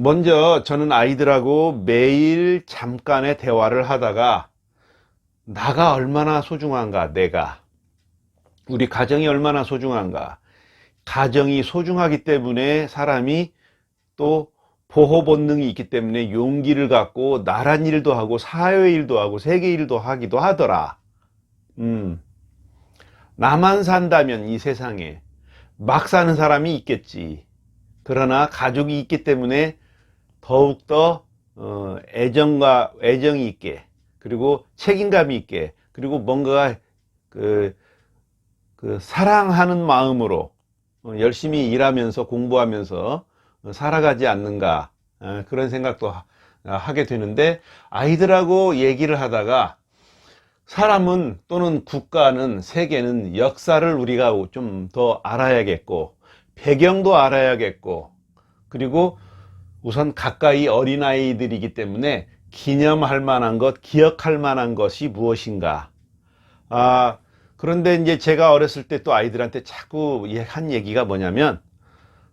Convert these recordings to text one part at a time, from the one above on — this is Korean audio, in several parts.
먼저 저는 아이들하고 매일 잠깐의 대화를 하다가 나가 얼마나 소중한가, 내가. 우리 가정이 얼마나 소중한가. 가정이 소중하기 때문에 사람이 또 보호 본능이 있기 때문에 용기를 갖고 나란 일도 하고 사회 일도 하고 세계 일도 하기도 하더라. 음. 나만 산다면 이 세상에 막 사는 사람이 있겠지. 그러나 가족이 있기 때문에 더욱더 어, 애정과 애정이 있게 그리고 책임감이 있게 그리고 뭔가 그, 그 사랑하는 마음으로 어, 열심히 일하면서 공부하면서 어, 살아가지 않는가 어, 그런 생각도 하- 하게 되는데 아이들하고 얘기를 하다가 사람은 또는 국가는 세계는 역사를 우리가 좀 더 알아야겠고 배경도 알아야겠고 그리고 우선 가까이 어린아이들이기 때문에 기념할 만한 것, 기억할 만한 것이 무엇인가. 아, 그런데 이제 제가 어렸을 때 또 아이들한테 자꾸 예- 한 얘기가 뭐냐면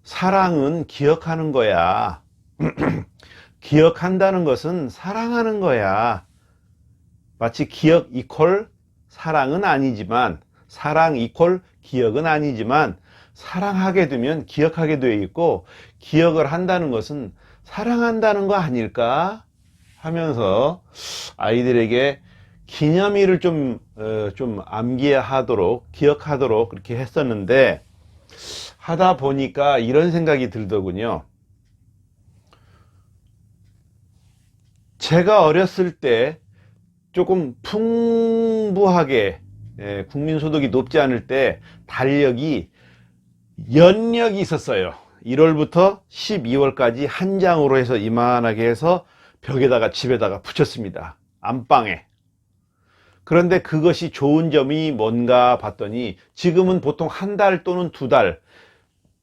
사랑은 기억하는 거야. 기억한다는 것은 사랑하는 거야. 마치 기억 이퀄 사랑은 아니지만 사랑 이퀄 기억은 아니지만 사랑하게 되면 기억하게 되어 있고 기억을 한다는 것은 사랑한다는 거 아닐까 하면서 아이들에게 기념일을 좀, 어, 좀 암기하도록 기억하도록 그렇게 했었는데 하다 보니까 이런 생각이 들더군요. 제가 어렸을 때 조금 풍부하게 예, 국민소득이 높지 않을 때 달력이 연력이 있었어요. 1월부터 12월까지 한 장으로 해서 이만하게 해서 벽에다가 집에다가 붙였습니다. 안방에. 그런데 그것이 좋은 점이 뭔가 봤더니 지금은 보통 한 달 또는 두 달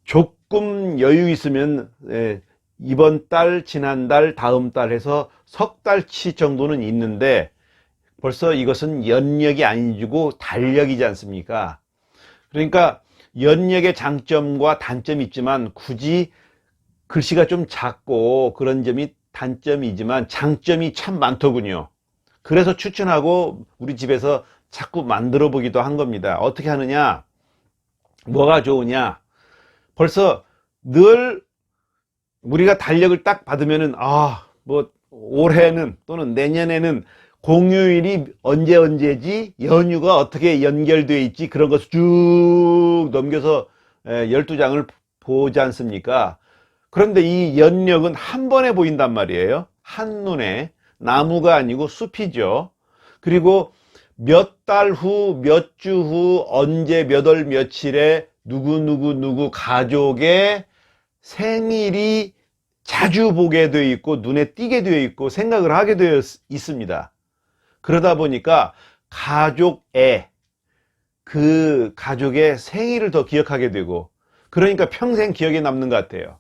조금 여유 있으면 예, 이번 달, 지난달, 다음 달 해서 석 달치 정도는 있는데 벌써 이것은 연력이 아니고 달력이지 않습니까? 그러니까 연력의 장점과 단점이 있지만 굳이 글씨가 좀 작고 그런 점이 단점이지만 장점이 참 많더군요. 그래서 추천하고 우리 집에서 자꾸 만들어 보기도 한 겁니다. 어떻게 하느냐? 뭐가 좋으냐? 벌써 늘 우리가 달력을 딱 받으면은 아, 뭐 올해는 또는 내년에는 공휴일이 언제 언제지 연휴가 어떻게 연결되어 있지 그런 것을 쭉 넘겨서 12장을 보지 않습니까? 그런데 이 연력은 한 번에 보인단 말이에요. 한눈에 나무가 아니고 숲이죠. 그리고 몇 달 후, 몇 주 후, 언제 몇 월 며칠에 누구 누구 누구 가족의 생일이 자주 보게 되어 있고 눈에 띄게 되어 있고 생각을 하게 되어 있습니다. 그러다 보니까 가족의 그 가족의 생일을 더 기억하게 되고 그러니까 평생 기억에 남는 것 같아요.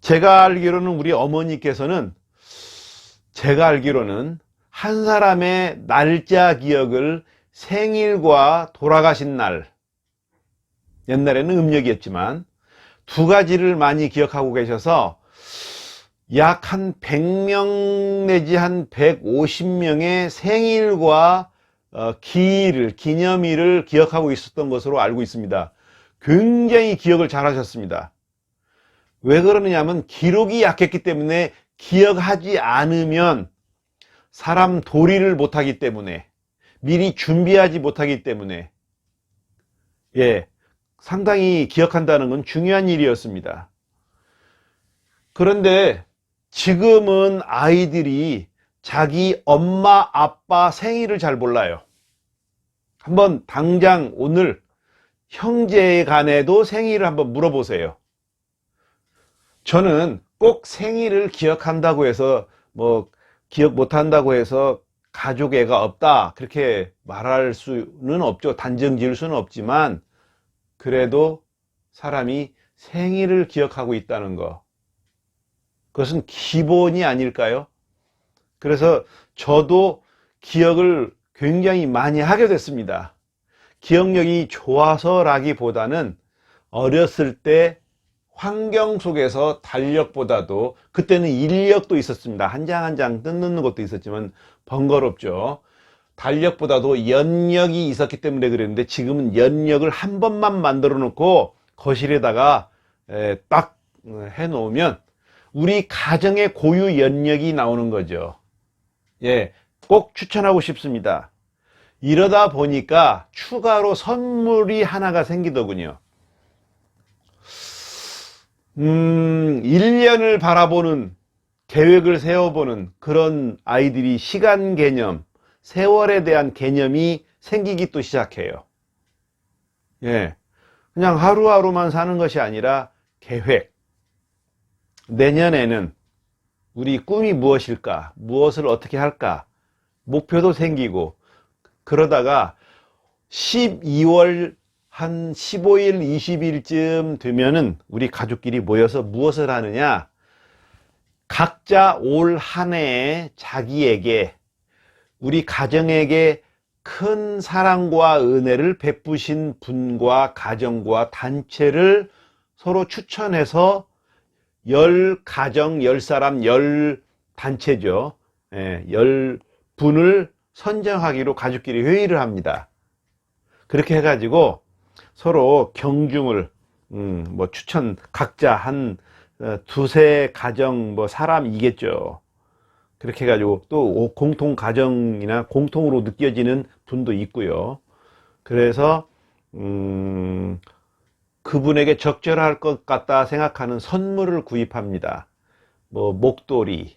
제가 알기로는 우리 어머니께서는 제가 알기로는 한 사람의 날짜 기억을 생일과 돌아가신 날 옛날에는 음력이었지만 두 가지를 많이 기억하고 계셔서 약 한 100명 내지 한 150명의 생일과 어, 기일을, 기념일을 기억하고 있었던 것으로 알고 있습니다. 굉장히 기억을 잘 하셨습니다. 왜 그러느냐면 기록이 약했기 때문에 기억하지 않으면 사람 도리를 못하기 때문에 미리 준비하지 못하기 때문에 예, 상당히 기억한다는 건 중요한 일이었습니다. 그런데 지금은 아이들이 자기 엄마, 아빠 생일을 잘 몰라요. 한번 당장 오늘 형제 간에도 생일을 한번 물어보세요. 저는 꼭 생일을 기억한다고 해서 뭐 기억 못한다고 해서 가족 애가 없다 그렇게 말할 수는 없죠. 단정 지을 수는 없지만 그래도 사람이 생일을 기억하고 있다는 거 그것은 기본이 아닐까요? 그래서 저도 기억을 굉장히 많이 하게 됐습니다. 기억력이 좋아서라기보다는 어렸을 때 환경 속에서 달력보다도 그때는 인력도 있었습니다. 한 장 한 장 뜯는 것도 있었지만 번거롭죠. 달력보다도 연력이 있었기 때문에 그랬는데 지금은 연력을 한 번만 만들어 놓고 거실에다가 에, 딱 어, 해놓으면 우리 가정의 고유 연력이 나오는 거죠. 예, 꼭 추천하고 싶습니다. 이러다 보니까 추가로 선물이 하나가 생기더군요. 음, 1년을 바라보는 계획을 세워보는 그런 아이들이 시간 개념, 세월에 대한 개념이 생기기 또 시작해요. 예. 그냥 하루하루만 사는 것이 아니라 계획. 내년에는 우리 꿈이 무엇일까? 무엇을 어떻게 할까? 목표도 생기고, 그러다가 12월 한 15일, 20일쯤 되면은 우리 가족끼리 모여서 무엇을 하느냐? 각자 올 한 해에 자기에게 우리 가정에게 큰 사랑과 은혜를 베푸신 분과 가정과 단체를 서로 추천해서 열 가정, 열 사람, 열 단체죠. 예, 열 분을 선정하기로 가족끼리 회의를 합니다. 그렇게 해가지고 서로 경중을, 음, 뭐 추천, 각자 한 어, 두세 가정, 뭐 사람이겠죠. 그렇게 해가지고 또 공통 가정이나 공통으로 느껴지는 분도 있고요. 그래서 음, 그분에게 적절할 것 같다 생각하는 선물을 구입합니다. 뭐 목도리,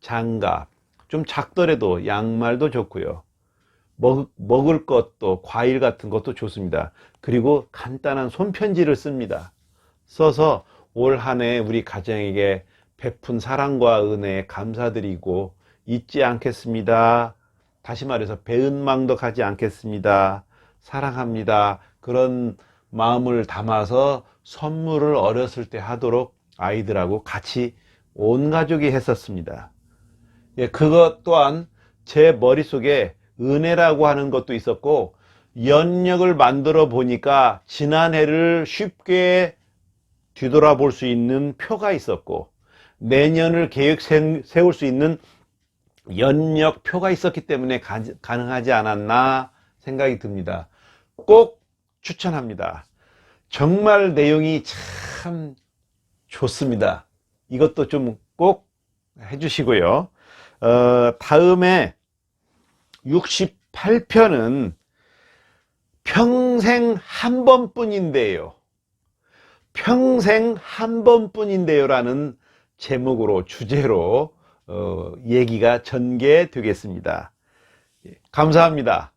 장갑, 좀 작더라도 양말도 좋고요. 먹, 먹을 것도 과일 같은 것도 좋습니다. 그리고 간단한 손편지를 씁니다. 써서 올 한 해 우리 가정에게 베푼 사랑과 은혜에 감사드리고 잊지 않겠습니다. 다시 말해서 배은망덕하지 않겠습니다. 사랑합니다. 그런 마음을 담아서 선물을 어렸을 때 하도록 아이들하고 같이 온 가족이 했었습니다. 예, 그것 또한 제 머릿속에 은혜라고 하는 것도 있었고 연력을 만들어 보니까 지난해를 쉽게 뒤돌아볼 수 있는 표가 있었고 내년을 계획 세- 세울 수 있는 연력 표가 있었기 때문에 가, 가능하지 않았나 생각이 듭니다. 꼭 추천합니다. 정말 내용이 참 좋습니다. 이것도 좀 꼭 해주시고요. 어, 다음에 68편은 평생 한 번뿐인데요. 평생 한 번뿐인데요. 라는 제목으로, 주제로, 어, 얘기가 전개되겠습니다. 예, 감사합니다.